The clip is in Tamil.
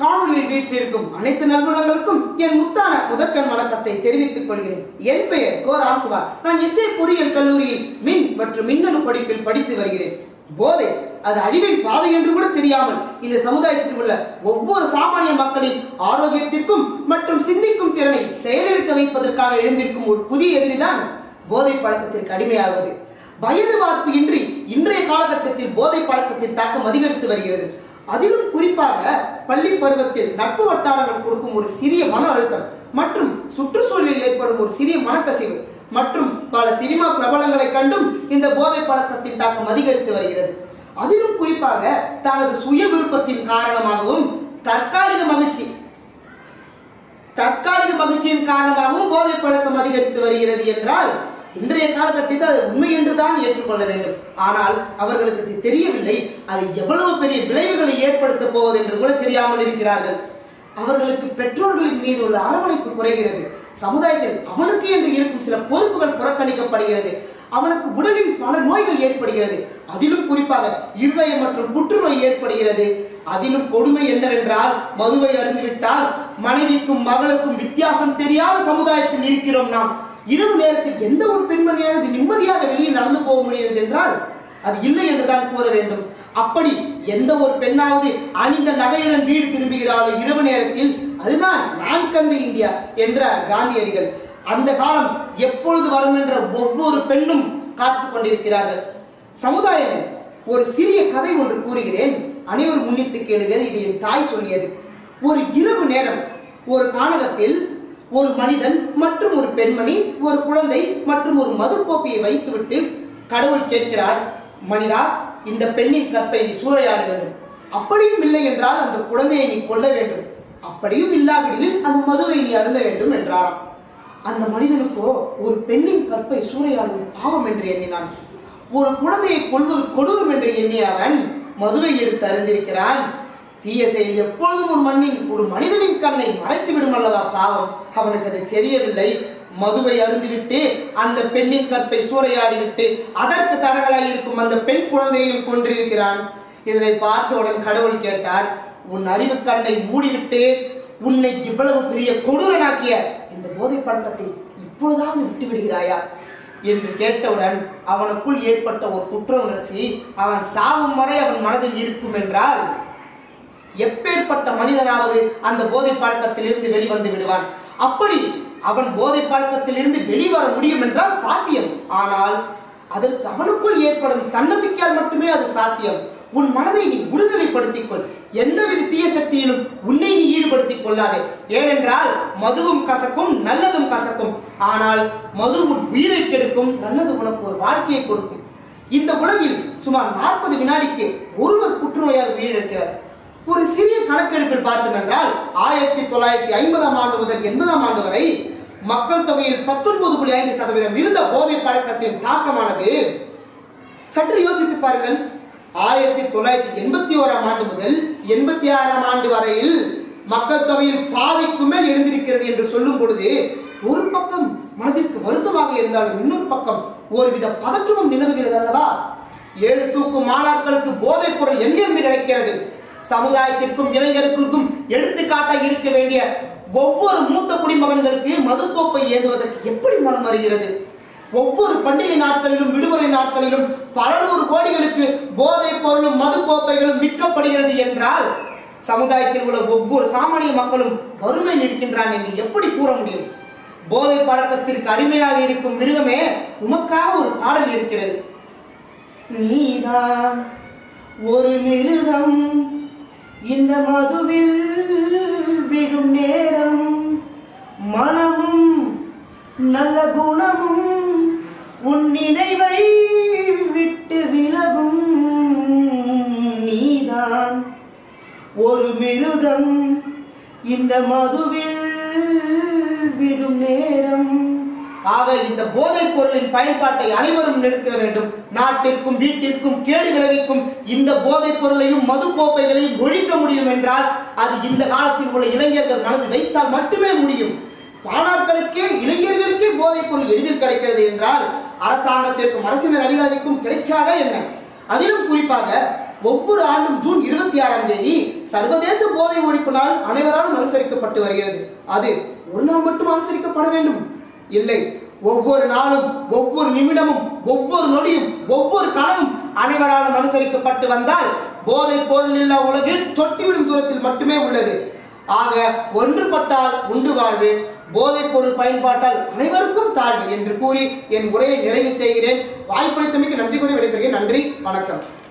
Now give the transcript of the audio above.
காணொலியில் வீற்றிருக்கும் அனைத்து நல்வளங்களுக்கும் என் முத்தான முதற்கண் வணக்கத்தை தெரிவித்துக் கொள்கிறேன். என் பெயர் கோ ராம்குமார் நான் இசை பொறியியல் கல்லூரியில் மின் மற்றும் மின்னணு படிப்பில் படித்து வருகிறேன். போதை அது அழிவின் பாதை என்று கூட தெரியாமல் இந்த சமுதாயத்தில் உள்ள ஒவ்வொரு சாமானிய மக்களின் ஆரோக்கியத்திற்கும் மற்றும் சிந்திக்கும் திறனை செயலிழக்க வைப்பதற்காக எழுந்திருக்கும் ஒரு புதிய எதிரிதான் போதை பழக்கத்திற்கு அடிமையாகுவது. வயது வார்ப்பு இன்றி இன்றைய காலகட்டத்தில் போதை பழக்கத்தின் தாக்கம் அதிகரித்து வருகிறது. அதிலும் குறிப்பாக பள்ளி பருவத்தில் நட்பு வட்டாரங்கள் கொடுக்கும் ஒரு சிறிய மன அழுத்தம் மற்றும் சுற்றுச்சூழலில் ஏற்படும் ஒரு சிறிய மனக்கசிவு மற்றும் பல சினிமா பிரபலங்களை கண்டும் இந்த போதை பழக்கத்தின் தாக்கம் அதிகரித்து வருகிறது. அதிலும் குறிப்பாக தனது சுய விருப்பத்தின் காரணமாகவும் தற்காலிக மகிழ்ச்சி தற்காலிக மகிழ்ச்சியின் காரணமாகவும் போதை பழக்கம் அதிகரித்து வருகிறது என்றால் இன்றைய காலகட்டத்தில் அது உண்மை என்றுதான் ஏற்றுக்கொள்ள வேண்டும். ஆனால் அவர்களுக்கு தெரியவில்லை அது எவ்வளவு பெரிய விளைவுகளை ஏற்படுத்த போவது என்று கூட தெரியாமல் இருக்கிறார்கள். அவர்களுக்கு பெற்றோர்களின் மீது உள்ள அரவணைப்பு குறைகிறது. சமுதாயத்தில் அவனுக்கு என்று இருக்கும் சில பொறுப்புகள் புறக்கணிக்கப்படுகிறது. அவனுக்கு உடலில் பல நோய்கள் ஏற்படுகிறது. அதிலும் குறிப்பாக இருதயம் மற்றும் புற்றுநோய் ஏற்படுகிறது. அதிலும் கொடுமை என்னவென்றால் மதுவை அறிந்துவிட்டால் மனைவிக்கும் மகளுக்கும் வித்தியாசம் தெரியாத சமுதாயத்தில் இருக்கிறோம் நாம். இரவு நேரத்தில் எந்த ஒரு பெண்மணியானது நிம்மதியாக வெளியில் நடந்து போக முடிகிறது என்றால் அது இல்லை என்றுதான் கூற வேண்டும். அப்படி எந்த ஒரு பெண்ணாவது அணிந்த நகையுடன் வீடு திரும்புகிறாளோ இரவு நேரத்தில் அதுதான் நான் கண்ட இந்தியா என்றார் காந்தியடிகள். அந்த காலம் எப்பொழுது வரும் என்ற ஒவ்வொரு பெண்ணும் காத்து கொண்டிருக்கிறார்கள். சமுதாயம் ஒரு சிறிய கதை ஒன்று கூறுகிறேன். அனைவரும் முன்னிட்டு கேளுங்கள் இது என் தாய் சொல்லியது ஒரு இரவு நேரம் ஒரு கானகத்தில் ஒரு மனிதன் மற்றும் ஒரு பெண்மணி ஒரு குழந்தை மற்றும் ஒரு மதுக்கோப்பையை வைத்துவிட்டு கடவுள் கேட்கிறார் மனிதா இந்த பெண்ணின் கற்பை நீ சூறையாட வேண்டும். அப்படியும் இல்லை என்றால் அந்த குழந்தையை நீ கொல்ல வேண்டும். அப்படியும் இல்லாவிடில் அந்த மதுவை நீ அருந்த வேண்டும் என்றாராம். அந்த மனிதனுக்கோ ஒரு பெண்ணின் கற்பை சூறையாடுவது பாவம் என்று எண்ணினான். ஒரு குழந்தையை கொள்வது கொடூரம் என்று எண்ணிய அவன் மதுவை எடுத்து அறிந்திருக்கிறான் தீய செயல் எப்பொழுதும் ஒரு மண்ணின் ஒரு மனிதனின் கண்ணை மறைத்து விடும் அல்லவா பாவம்? அவனுக்கு அது தெரியவில்லை. மதுவை அருந்துவிட்டு அந்த பெண்ணின் கற்பை சூறையாடிவிட்டு அதற்கு தடங்களாய் இருக்கும் அந்த பெண் குழந்தையையும் கொன்றிருக்கிறான். இதனை பார்த்தவுடன் கடவுள் கேட்டார் உன் அறிவு கண்ணை மூடிவிட்டு உன்னை இவ்வளவு பெரிய கொடூரனாக்கிய இந்த போதை பழக்கத்தை இப்பொழுதாவது விட்டு விடுகிறாயா? என்று கேட்டவுடன் அவனுக்குள் ஏற்பட்ட ஒரு குற்ற உணர்ச்சி அவன் சாவும் வரை அவன் மனதில் இருக்கும் என்றால் எப்பேற்பட்ட மனிதனாவது அந்த போதை பழக்கத்திலிருந்து வெளிவந்து விடுவான். அப்படி அவன் போதை பழக்கத்திலிருந்து வெளிவர முடியும் என்றால் சாத்தியம். ஆனால் அதற்கு அவனுக்குள் ஏற்படும் தன்னம்பிக்கையால் மட்டுமே அது சாத்தியம். உன் மனதை நீ விடுதலைப்படுத்திக்கொள் எந்தவித தீய சக்தியிலும் உன்னை நீ ஈடுபடுத்திக் கொள்ளாதே. ஏனென்றால் மதுவும் கசக்கும் நல்லதும் கசக்கும். ஆனால் மது உன் உயிரை கெடுக்கும் நல்லது உனக்கு ஒரு வாழ்க்கையை கொடுக்கும். இந்த உலகில் சுமார் நாற்பது வினாடிக்கு ஒருவர் புற்றுநோயால் உயிரிழக்கிறார். ஒரு சிறிய கணக்கெடுப்பில் பார்த்தோம் என்றால் ஆயிரத்தி தொள்ளாயிரத்தி ஐம்பதாம் ஆண்டு முதல் எண்பதாம் ஆண்டு வரை மக்கள் தொகையில் பத்தொன்பது புள்ளி ஐந்து சதவீதம் இருந்த போதை பழக்கத்தின் தாக்கமானது. சற்று யோசித்து பாருங்கள். ஆயிரத்தி தொள்ளாயிரத்தி எண்பத்தி ஓராம் ஆண்டு முதல் எண்பத்தி ஆறாம் ஆண்டு வரையில் மக்கள் தொகையில் பாதிக்கு மேல் எழுந்திருக்கிறது என்று சொல்லும் பொழுது ஒரு பக்கம் மனதிற்கு வருத்தமாக இருந்தாலும் இன்னொரு பக்கம் ஒருவித பதற்றமும் நிலவுகிறது அல்லவா? ஏழு தூக்கும் மாணாக்களுக்கு போதைப் பொருள் எங்கிருந்து கிடைக்கிறது? சமுதாயத்திற்கும் இளைஞர்களுக்கும் எடுத்துக்காட்டாக இருக்க வேண்டிய ஒவ்வொரு மூத்த குடிமகன்களுக்கு மதுக்கோப்பை ஏந்துவதற்கு எப்படி மனம் வருகிறது? ஒவ்வொரு பண்டிகை நாட்களிலும் விடுமுறை நாட்களிலும் பல நூறு கோடிகளுக்கு போதைப் பொருளும் மதுக்கோப்பைகளும் விற்கப்படுகிறது என்றால் சமுதாயத்தில் உள்ள ஒவ்வொரு சாமானிய மக்களும் வறுமை நிற்கின்றான் என்று எப்படி கூற முடியும்? போதை பழக்கத்திற்கு அடிமையாக இருக்கும் மிருகமே உமக்காக ஒரு பாடல் இருக்கிறது. நீதான் ஒரு மிருகம். இந்த மதுவில் விடும் நேரம் மனமும் நல்ல குணமும் உன் நினைவை விட்டு விலகும் நீதான். ஒரு மிருகம் இந்த மதுவில் விடும் நேரம் ஆக இந்த போதைப் பொருளின் பயன்பாட்டை அனைவரும் நிறுத்த வேண்டும். நாட்டிற்கும் வீட்டிற்கும் கேடு விளைவிக்கும் இந்த போதைப் பொருளையும் மது கோப்பைகளையும் ஒழிக்க முடியும் என்றால் அது இந்த காலத்தில் உள்ள இளைஞர்கள் மனது வைத்தால் மட்டுமே முடியும். மாணாக்களுக்கே இளைஞர்களுக்கே போதைப் பொருள் எளிதில் கிடைக்கிறது என்றால் அரசாங்கத்திற்கும் அரசினர் அதிகாரிக்கும் கிடைக்காத என்ன? அதிலும் குறிப்பாக ஒவ்வொரு ஆண்டும் ஜூன் இருபத்தி ஆறாம் தேதி சர்வதேச போதை ஒழிப்பு நாள் அனைவராலும் அனுசரிக்கப்பட்டு வருகிறது. அது ஒரு நாள் மட்டும் அனுசரிக்கப்பட வேண்டும். இல்லை. ஒவ்வொரு நாளும் ஒவ்வொரு நிமிடமும் ஒவ்வொரு நொடியும் ஒவ்வொரு கணமும் அனைவராலும் அனுசரிக்கப்பட்டு வந்தால் போதை பொருள் இல்லா உலகில் தொட்டிவிடும் தூரத்தில் மட்டுமே உள்ளது. ஆக ஒன்றுபட்டால் உண்டு வாழ்வு போதைப் பொருள் பயன்பாட்டால் அனைவருக்கும் தாழ்வு என்று கூறி என் உரையை நிறைவு செய்கிறேன். வாய்ப்பளித்தமைக்கு நன்றி கூறி விடைபெறுகிறேன். நன்றி வணக்கம்.